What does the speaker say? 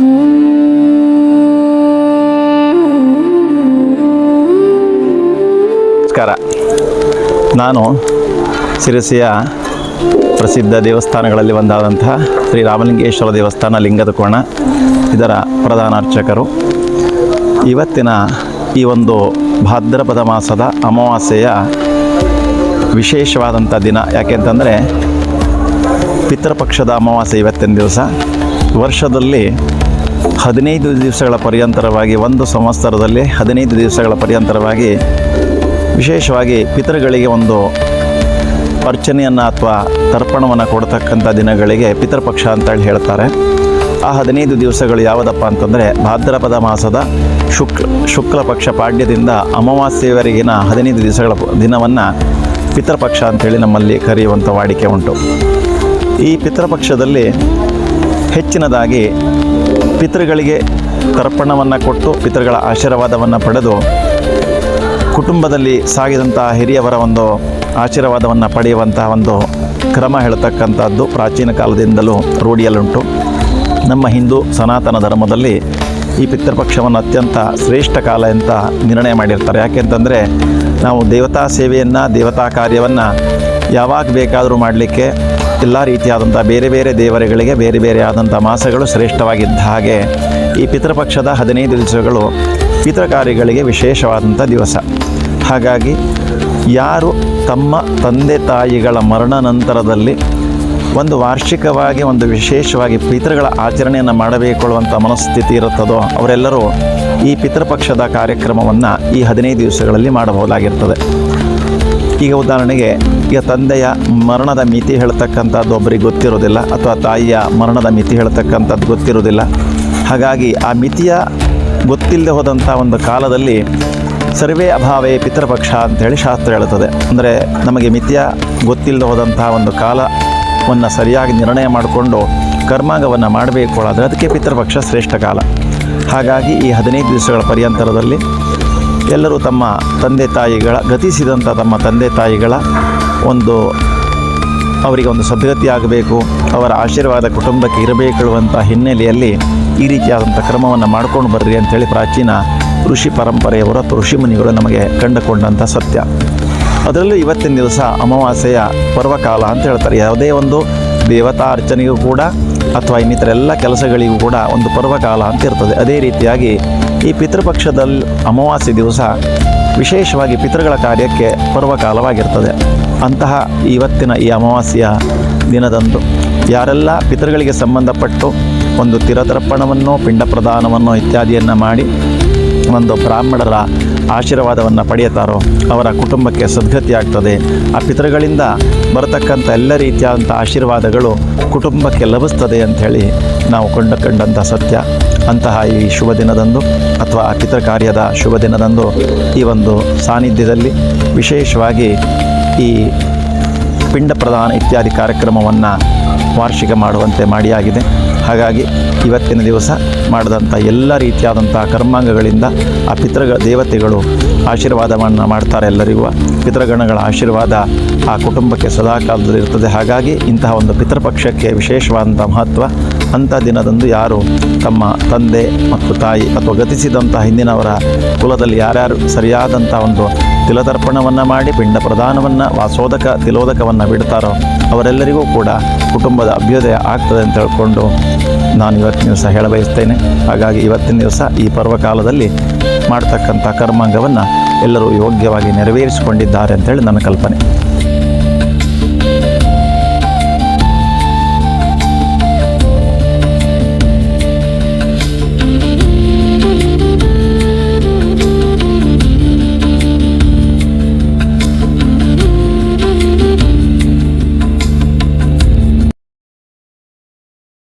ನಮಸ್ಕಾರ. ನಾನು ಶಿರಸಿಯ ಪ್ರಸಿದ್ಧ ದೇವಸ್ಥಾನಗಳಲ್ಲಿ ಒಂದಾದಂತಹ ಶ್ರೀ ರಾಮಲಿಂಗೇಶ್ವರ ದೇವಸ್ಥಾನ ಲಿಂಗದ ಕೋಣ ಇದರ ಪ್ರಧಾನ ಅರ್ಚಕರು ಇವತ್ತಿನ ಈ ಒಂದು ಭಾದ್ರಪದ ಮಾಸದ ಅಮಾವಾಸ್ಯೆಯ ವಿಶೇಷವಾದಂಥ ದಿನ. ಯಾಕೆಂತಂದರೆ ಪಿತೃಪಕ್ಷದ ಅಮಾವಾಸ್ಯೆ ಇವತ್ತಿನ ದಿವಸ. ವರ್ಷದಲ್ಲಿ ಹದಿನೈದು ದಿವಸಗಳ ಪರ್ಯಂತರವಾಗಿ ಒಂದು ಸಂವತ್ಸರದಲ್ಲಿ ಹದಿನೈದು ದಿವಸಗಳ ಪರ್ಯಂತರವಾಗಿ ವಿಶೇಷವಾಗಿ ಪಿತೃಗಳಿಗೆ ಒಂದು ಅರ್ಚನೆಯನ್ನು ಅಥವಾ ತರ್ಪಣವನ್ನು ಕೊಡ್ತಕ್ಕಂಥ ದಿನಗಳಿಗೆ ಪಿತೃಪಕ್ಷ ಅಂತೇಳಿ ಹೇಳ್ತಾರೆ. ಆ ಹದಿನೈದು ದಿವಸಗಳು ಯಾವುದಪ್ಪ ಅಂತಂದರೆ ಭಾದ್ರಪದ ಮಾಸದ ಶುಕ್ಲ ಶುಕ್ಲ ಪಕ್ಷ ಪಾಡ್ಯದಿಂದ ಅಮಾವಾಸ್ಯೆಯವರೆಗಿನ ಹದಿನೈದು ದಿವಸಗಳ ದಿನವನ್ನು ಪಿತೃಪಕ್ಷ ಅಂತೇಳಿ ನಮ್ಮಲ್ಲಿ ಕರೆಯುವಂಥ ವಾಡಿಕೆ ಉಂಟು. ಈ ಪಿತೃಪಕ್ಷದಲ್ಲಿ ಹೆಚ್ಚಿನದಾಗಿ ಪಿತೃಗಳಿಗೆ ತರ್ಪಣವನ್ನು ಕೊಟ್ಟು ಪಿತೃಗಳ ಆಶೀರ್ವಾದವನ್ನು ಪಡೆದು ಕುಟುಂಬದಲ್ಲಿ ಸಾಗಿದಂತಹ ಹಿರಿಯವರ ಒಂದು ಆಶೀರ್ವಾದವನ್ನು ಪಡೆಯುವಂತಹ ಒಂದು ಕ್ರಮ ಹೇಳ್ತಕ್ಕಂಥದ್ದು ಪ್ರಾಚೀನ ಕಾಲದಿಂದಲೂ ರೂಢಿಯಲ್ಲುಂಟು. ನಮ್ಮ ಹಿಂದೂ ಸನಾತನ ಧರ್ಮದಲ್ಲಿ ಈ ಪಿತೃಪಕ್ಷವನ್ನು ಅತ್ಯಂತ ಶ್ರೇಷ್ಠ ಕಾಲ ಅಂತ ನಿರ್ಣಯ ಮಾಡಿರ್ತಾರೆ. ಯಾಕೆಂತಂದರೆ ನಾವು ದೇವತಾ ಸೇವೆಯನ್ನು, ದೇವತಾ ಕಾರ್ಯವನ್ನು ಯಾವಾಗ ಬೇಕಾದರೂ ಮಾಡಲಿಕ್ಕೆ ಎಲ್ಲ ರೀತಿಯಾದಂಥ ಬೇರೆ ಬೇರೆ ದೇವರುಗಳಿಗೆ ಬೇರೆ ಬೇರೆ ಆದಂಥ ಮಾಸಗಳು ಶ್ರೇಷ್ಠವಾಗಿದ್ದ ಹಾಗೆ ಈ ಪಿತೃಪಕ್ಷದ ಹದಿನೈದು ದಿವಸಗಳು ಪಿತೃ ಕಾರ್ಯಗಳಿಗೆ ವಿಶೇಷವಾದಂಥ ದಿವಸ. ಹಾಗಾಗಿ ಯಾರು ತಮ್ಮ ತಂದೆ ತಾಯಿಗಳ ಮರಣ ನಂತರದಲ್ಲಿ ಒಂದು ವಾರ್ಷಿಕವಾಗಿ ಒಂದು ವಿಶೇಷವಾಗಿ ಪಿತೃಗಳ ಆಚರಣೆಯನ್ನು ಮಾಡಬೇಕೊಳ್ಳುವಂಥ ಮನಸ್ಥಿತಿ ಇರುತ್ತದೋ ಅವರೆಲ್ಲರೂ ಈ ಪಿತೃಪಕ್ಷದ ಕಾರ್ಯಕ್ರಮವನ್ನು ಈ ಹದಿನೈದು ದಿವಸಗಳಲ್ಲಿ ಮಾಡಬಹುದಾಗಿರ್ತದೆ. ಈಗ ಉದಾಹರಣೆಗೆ, ಈಗ ತಂದೆಯ ಮರಣದ ಮಿತಿ ಹೇಳ್ತಕ್ಕಂಥದ್ದು ಒಬ್ಬರಿಗೆ ಗೊತ್ತಿರೋದಿಲ್ಲ ಅಥವಾ ತಾಯಿಯ ಮರಣದ ಮಿತಿ ಹೇಳ್ತಕ್ಕಂಥದ್ದು ಗೊತ್ತಿರೋದಿಲ್ಲ. ಹಾಗಾಗಿ ಆ ಮಿತಿಯ ಗೊತ್ತಿಲ್ಲದೆ ಹೋದಂಥ ಒಂದು ಕಾಲದಲ್ಲಿ ಸರ್ವೇ ಅಭಾವೇ ಪಿತೃಪಕ್ಷ ಅಂತೇಳಿ ಶಾಸ್ತ್ರ ಹೇಳುತ್ತದೆ. ಅಂದರೆ ನಮಗೆ ಮಿತಿಯ ಗೊತ್ತಿಲ್ಲದೆ ಹೋದಂತಹ ಒಂದು ಕಾಲವನ್ನು ಸರಿಯಾಗಿ ನಿರ್ಣಯ ಮಾಡಿಕೊಂಡು ಕರ್ಮಾಂಗವನ್ನು ಮಾಡಬೇಕು. ಆದರೆ ಅದಕ್ಕೆ ಪಿತೃಪಕ್ಷ ಶ್ರೇಷ್ಠ ಕಾಲ. ಹಾಗಾಗಿ ಈ ಹದಿನೈದು ದಿವಸಗಳ ಪರ್ಯಂತರದಲ್ಲಿ ಎಲ್ಲರೂ ತಮ್ಮ ತಂದೆ ತಾಯಿಗಳ ಗತಿಸಿದಂಥ ತಮ್ಮ ತಂದೆ ತಾಯಿಗಳ ಒಂದು ಅವರಿಗೆ ಒಂದು ಸದ್ಗತಿ ಆಗಬೇಕು, ಅವರ ಆಶೀರ್ವಾದ ಕುಟುಂಬಕ್ಕೆ ಇರಬೇಕುವಂಥ ಹಿನ್ನೆಲೆಯಲ್ಲಿ ಈ ರೀತಿಯಾದಂಥ ಕ್ರಮವನ್ನು ಮಾಡ್ಕೊಂಡು ಬರ್ರಿ ಅಂಥೇಳಿ ಪ್ರಾಚೀನ ಋಷಿ ಪರಂಪರೆಯವರ ಋಷಿ ಮುನಿಗಳು ನಮಗೆ ಕಂಡುಕೊಂಡಂಥ ಸತ್ಯ. ಅದರಲ್ಲೂ ಇವತ್ತಿನ ದಿವಸ ಅಮಾವಾಸ್ಯೆಯ ಪರ್ವಕಾಲ ಅಂತ ಹೇಳ್ತಾರೆ. ಯಾವುದೇ ಒಂದು ದೇವತಾ ಅರ್ಚನೆಗೂ ಕೂಡ ಅಥವಾ ಇನ್ನಿತರೆಲ್ಲ ಕೆಲಸಗಳಿಗೂ ಕೂಡ ಒಂದು ಪರ್ವಕಾಲ ಅಂತ ಇರ್ತದೆ. ಅದೇ ರೀತಿಯಾಗಿ ಈ ಪಿತೃಪಕ್ಷದಲ್ಲಿ ಅಮಾವಾಸ್ಯೆ ದಿವಸ ವಿಶೇಷವಾಗಿ ಪಿತೃಗಳ ಕಾರ್ಯಕ್ಕೆ ಪರ್ವಕಾಲವಾಗಿರ್ತದೆ ಅಂತಹ ಇವತ್ತಿನ ಈ ಅಮಾವಾಸ್ಯೆಯ ದಿನದಂದು ಯಾರೆಲ್ಲ ಪಿತೃಗಳಿಗೆ ಸಂಬಂಧಪಟ್ಟು ಒಂದು ತಿರತರ್ಪಣವನ್ನು ಪಿಂಡ ಪ್ರದಾನವನ್ನು ಇತ್ಯಾದಿಯನ್ನು ಮಾಡಿ ಒಂದು ಬ್ರಾಹ್ಮಣರ ಆಶೀರ್ವಾದವನ್ನು ಪಡೆಯುತ್ತಾರೋ ಅವರ ಕುಟುಂಬಕ್ಕೆ ಸದ್ಗತಿ ಆಗ್ತದೆ. ಆ ಪಿತೃಗಳಿಂದ ಬರತಕ್ಕಂಥ ಎಲ್ಲ ರೀತಿಯಾದಂಥ ಆಶೀರ್ವಾದಗಳು ಕುಟುಂಬಕ್ಕೆ ಲಭಿಸ್ತದೆ ಅಂಥೇಳಿ ನಾವು ಕೊಂಡುಕೊಂಡಂಥ ಸತ್ಯ. ಅಂತಹ ಈ ಶುಭ ದಿನದಂದು ಅಥವಾ ಪಿತೃ ಕಾರ್ಯದ ಶುಭ ದಿನದಂದು ಈ ಒಂದು ಸಾನ್ನಿಧ್ಯದಲ್ಲಿ ವಿಶೇಷವಾಗಿ ಈ ಪಿಂಡ ಪ್ರದಾನ ಇತ್ಯಾದಿ ಕಾರ್ಯಕ್ರಮವನ್ನು ವಾರ್ಷಿಕ ಮಾಡುವಂತೆ ಮಾಡಿಯಾಗಿದೆ. ಹಾಗಾಗಿ ಇವತ್ತಿನ ದಿವಸ ಮಾಡಿದಂಥ ಎಲ್ಲ ರೀತಿಯಾದಂಥ ಕರ್ಮಾಂಗಗಳಿಂದ ಆ ಪಿತೃಗ ದೇವತೆಗಳು ಆಶೀರ್ವಾದವನ್ನು ಮಾಡ್ತಾರೆ ಎಲ್ಲರಿಗೂ. ಪಿತೃಗಣಗಳ ಆಶೀರ್ವಾದ ಆ ಕುಟುಂಬಕ್ಕೆ ಸದಾಕಾಲದಲ್ಲಿ ಇರ್ತದೆ. ಹಾಗಾಗಿ ಇಂತಹ ಒಂದು ಪಿತೃಪಕ್ಷಕ್ಕೆ ವಿಶೇಷವಾದಂಥ ಮಹತ್ವ ಅಂಥ ದಿನದಂದು ಯಾರು ತಮ್ಮ ತಂದೆ ಮತ್ತು ತಾಯಿ ಅಥವಾ ಗತಿಸಿದಂಥ ಹಿಂದಿನವರ ಕುಲದಲ್ಲಿ ಯಾರ್ಯಾರು ಸರಿಯಾದಂಥ ಒಂದು ತಿಲತರ್ಪಣವನ್ನು ಮಾಡಿ ಪಿಂಡ ಪ್ರದಾನವನ್ನು ವಾಸೋದಕ, ತಿಲೋದಕವನ್ನು ಬಿಡ್ತಾರೋ ಅವರೆಲ್ಲರಿಗೂ ಕೂಡ ಕುಟುಂಬದ ಅಭ್ಯುದಯ ಆಗ್ತದೆ ಅಂತ ಹೇಳ್ಕೊಂಡು ನಾನು ಇವತ್ತಿನ ದಿವಸ ಹೇಳಬಯಸ್ತೇನೆ ಹಾಗಾಗಿ ಇವತ್ತಿನ ದಿವಸ ಈ ಪರ್ವಕಾಲದಲ್ಲಿ ಮಾಡ್ತಕ್ಕಂಥ ಕರ್ಮಾಂಗವನ್ನು ಎಲ್ಲರೂ ಯೋಗ್ಯವಾಗಿ ನೆರವೇರಿಸಿಕೊಂಡಿದ್ದಾರೆ ಅಂತೇಳಿ ನನ್ನ ಕಲ್ಪನೆ.